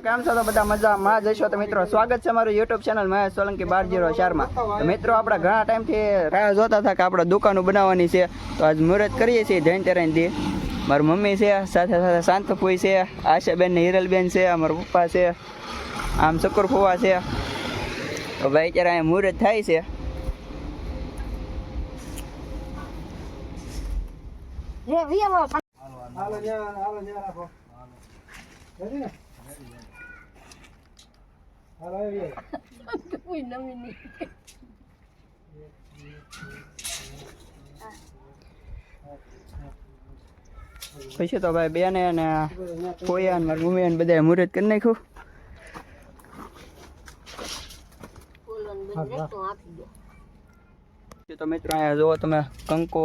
કેમ છો? તો બધા મજામાં જશો તો મિત્રો સ્વાગત છે મારું યુટ્યુબ ચેનલ મહેશ સોલંકી બાર જીરો ચારમાં તો મિત્રો આપણે ઘણા ટાઈમથી રાહ જોતા હતા કે આપણે દુકાનો બનાવવાની છે. તો આજ મુહૂર્ત કરીએ છીએ જયંતિરાયણથી મારી મમ્મી છે સાથે સાથે શાંતફુઈ છે આશાબેન ને હિરલબેન છે મારા પપ્પા છે આમ શકુર ફુવા છે. તો ભાઈ અત્યારે અહીંયા મુહૂર્ત થાય છે. હાલો હાલો હાલો. હાલો પછી તો ભાઈ બેને અને ફોયા અને મારી મમ્મી ને બધાએ મુહૂર્ત કરી નાખ્યું તો મિત્રો અહીંયા જુઓ તમે કંકુ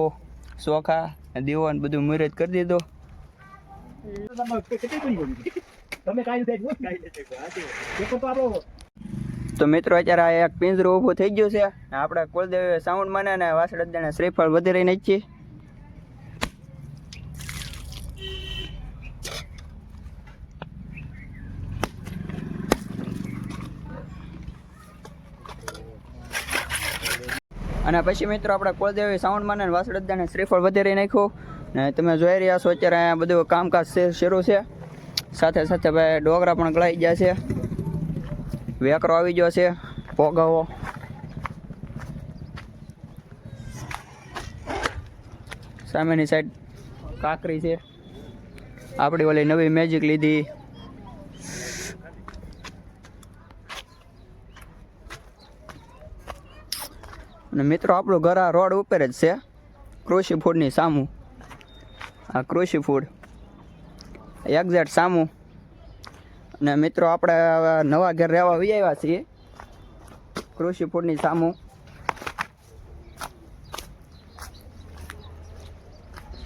ચોખા દીવો ને બધું મુહૂર્ત કરી દીધું તમે કાઈ થાય હું કાઈ લેતે હાજી પેપર તો આપણો તો મિત્રો, અત્યારે આ એક પિંજરું ઊભું થઈ ગયું છે ને આપણે કુલદેવ સાઉન્ડ મને ને વાસળદાને શ્રીફળ વધી રહી નાખીએ અને પછી મિત્રો, આપણે કુલદેવી સાઉન્ડ મને વાસળદાને શ્રીફળ વધી રહી નાખ્યું. ને તમે જોઈ રહ્યા છો, અત્યારે અહીંયા બધું કામકાજ છે શરૂ છે. સાથે સાથે ભાઈ ડોગરા પણ ગળાઈ ગયા છે. વેકરો આવી ગયો છે પોગાવો સામેની સાઈડ કાકરી છે. આપણી ઓલી નવી મેજિક લીધી. અને મિત્રો, આપણું ઘર આ રોડ ઉપર જ છે. કૃષિ ફૂડની સામું. આ કૃષિ ફૂડ એક્ઝેક્ટ સામું. અને મિત્રો, આપણે નવા ઘર રહેવા આવી આવ્યા છીએ. કૃષિ ફૂડની સામું.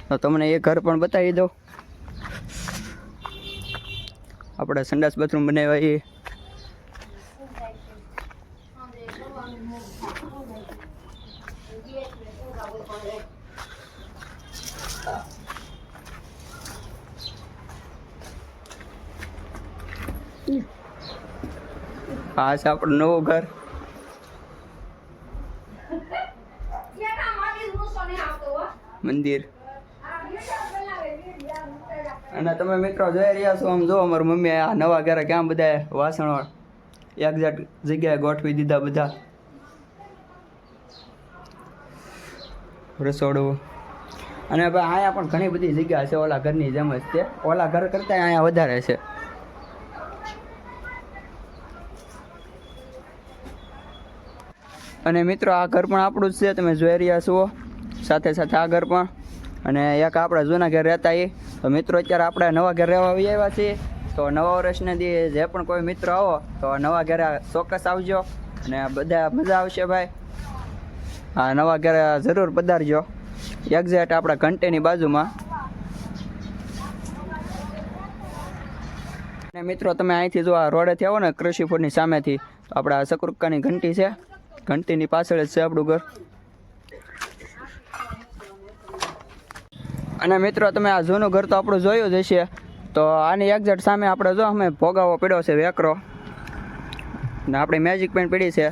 તો તમને એ ઘર પણ બતાવી દો આપણે સંડાસ બાથરૂમ બનાવ્યા એ આ છે આપણું નવું ઘર. મંદિર. અને તમે મિત્રો જોઈ રહ્યા છો, આમ જો અમારી મમ્મી આ નવા ઘરે ક્યાં બધા વાસણો એક્ઝેક્ટ જગ્યાએ ગોઠવી દીધા બધા. રસોડું. અને ભાઈ અહીંયા પણ ઘણી બધી જગ્યા છે, ઓલા ઘરની જેમ જ તે. ઓલા ઘર કરતાં અહીંયા વધારે છે. અને મિત્રો, આ ઘર પણ આપણું જ છે. તમે જોઈ રહ્યા છો. સાથે સાથે આ ઘર પણ. અને એક આપણા જૂના ઘર રહેતા એ. તો મિત્રો, અત્યારે આપણે નવા ઘર રહેવા આવી આવ્યા છીએ. તો નવા વર્ષને જે પણ કોઈ મિત્રો આવો, તો નવા ઘરે ચોક્કસ આવજો. અને બધા મજા આવશે ભાઈ. હા નવા ઘરે જરૂર પધારજો. એક્ઝેક્ટ આપણા ઘંટેની બાજુમાં. અને મિત્રો, તમે અહીંથી જો આ રોડેથી આવો ને, કૃષિ ફૂડની સામેથી. આપણા સકરુક્કાની ઘંટી છે. ઘંટીની પાછળ જ છે આપણું ઘર. અને મિત્રો, તમે આ જૂનું ઘર તો આપણું જોયું જ હશે. તો આની એક્ઝેક્ટ સામે આપણે જો અમે ભોગાવો પીડ્યો છે વેકરો. ને આપણી મેજિક પેન પીડી છે.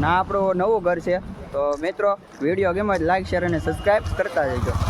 ના આપણું નવું ઘર છે. તો મિત્રો વીડિયો ગમે લાઈક શેર અને સબસ્ક્રાઈબ કરતા જજો.